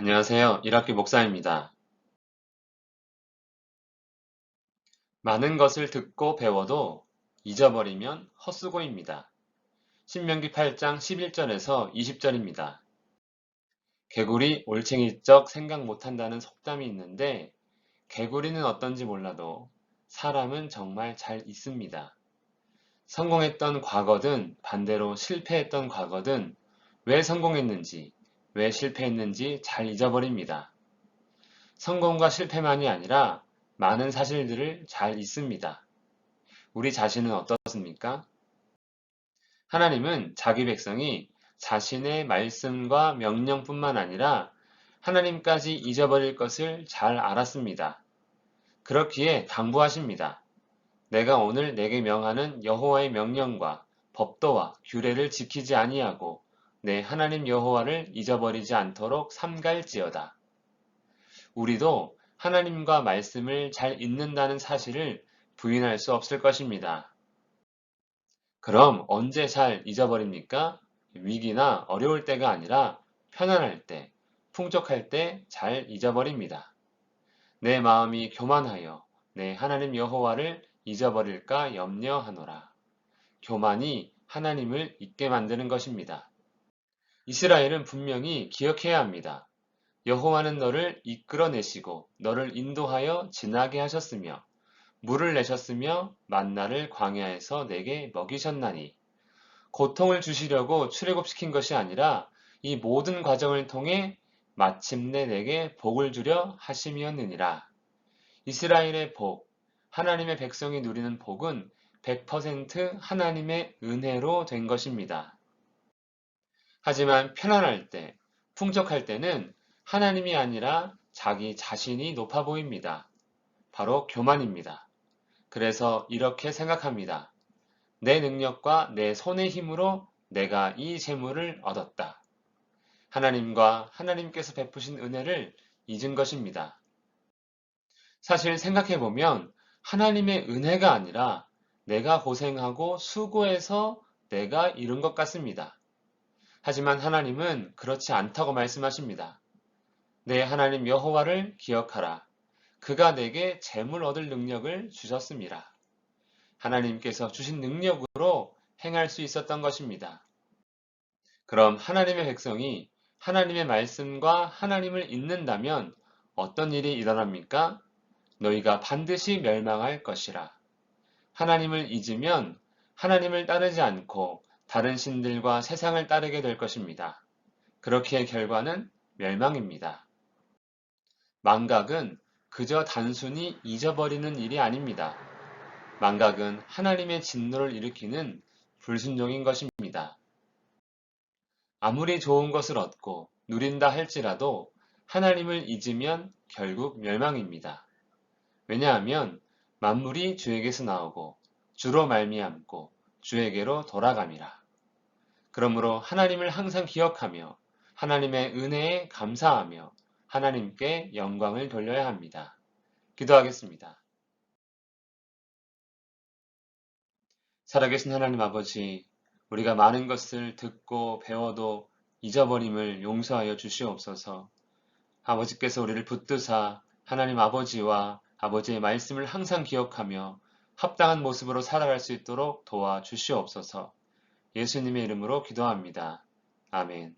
안녕하세요. 1학기 목사입니다. 많은 것을 듣고 배워도 잊어버리면 헛수고입니다. 신명기 8장 11절에서 20절입니다. 개구리 올챙이적 생각 못한다는 속담이 있는데 개구리는 어떤지 몰라도 사람은 정말 잘 있습니다. 성공했던 과거든 반대로 실패했던 과거든 왜 성공했는지 왜 실패했는지 잘 잊어버립니다. 성공과 실패만이 아니라 많은 사실들을 잘 잊습니다. 우리 자신은 어떻습니까? 하나님은 자기 백성이 자신의 말씀과 명령뿐만 아니라 하나님까지 잊어버릴 것을 잘 알았습니다. 그렇기에 당부하십니다. 내가 오늘 내게 명하는 여호와의 명령과 법도와 규례를 지키지 아니하고 내 하나님 여호와를 잊어버리지 않도록 삼갈지어다. 우리도 하나님과 말씀을 잘 잊는다는 사실을 부인할 수 없을 것입니다. 그럼 언제 잘 잊어버립니까? 위기나 어려울 때가 아니라 편안할 때, 풍족할 때 잘 잊어버립니다. 내 마음이 교만하여 내 하나님 여호와를 잊어버릴까 염려하노라. 교만이 하나님을 잊게 만드는 것입니다. 이스라엘은 분명히 기억해야 합니다. 여호와는 너를 이끌어내시고 너를 인도하여 지나게 하셨으며 물을 내셨으며 만나를 광야에서 내게 먹이셨나니 고통을 주시려고 출애굽시킨 것이 아니라 이 모든 과정을 통해 마침내 내게 복을 주려 하심이었느니라. 이스라엘의 복, 하나님의 백성이 누리는 복은 100% 하나님의 은혜로 된 것입니다. 하지만 편안할 때, 풍족할 때는 하나님이 아니라 자기 자신이 높아 보입니다. 바로 교만입니다. 그래서 이렇게 생각합니다. 내 능력과 내 손의 힘으로 내가 이 재물을 얻었다. 하나님과 하나님께서 베푸신 은혜를 잊은 것입니다. 사실 생각해보면 하나님의 은혜가 아니라 내가 고생하고 수고해서 내가 이룬 것 같습니다. 하지만 하나님은 그렇지 않다고 말씀하십니다. 내 하나님 여호와를 기억하라. 그가 내게 재물 얻을 능력을 주셨습니다. 하나님께서 주신 능력으로 행할 수 있었던 것입니다. 그럼 하나님의 백성이 하나님의 말씀과 하나님을 잊는다면 어떤 일이 일어납니까? 너희가 반드시 멸망할 것이라. 하나님을 잊으면 하나님을 따르지 않고 다른 신들과 세상을 따르게 될 것입니다. 그렇기에 결과는 멸망입니다. 망각은 그저 단순히 잊어버리는 일이 아닙니다. 망각은 하나님의 진노를 일으키는 불순종인 것입니다. 아무리 좋은 것을 얻고 누린다 할지라도 하나님을 잊으면 결국 멸망입니다. 왜냐하면 만물이 주에게서 나오고 주로 말미암고 주에게로 돌아감이라. 그러므로 하나님을 항상 기억하며 하나님의 은혜에 감사하며 하나님께 영광을 돌려야 합니다. 기도하겠습니다. 살아계신 하나님 아버지, 우리가 많은 것을 듣고 배워도 잊어버림을 용서하여 주시옵소서. 아버지께서 우리를 붙드사 하나님 아버지와 아버지의 말씀을 항상 기억하며 합당한 모습으로 살아갈 수 있도록 도와 주시옵소서. 예수님의 이름으로 기도합니다. 아멘.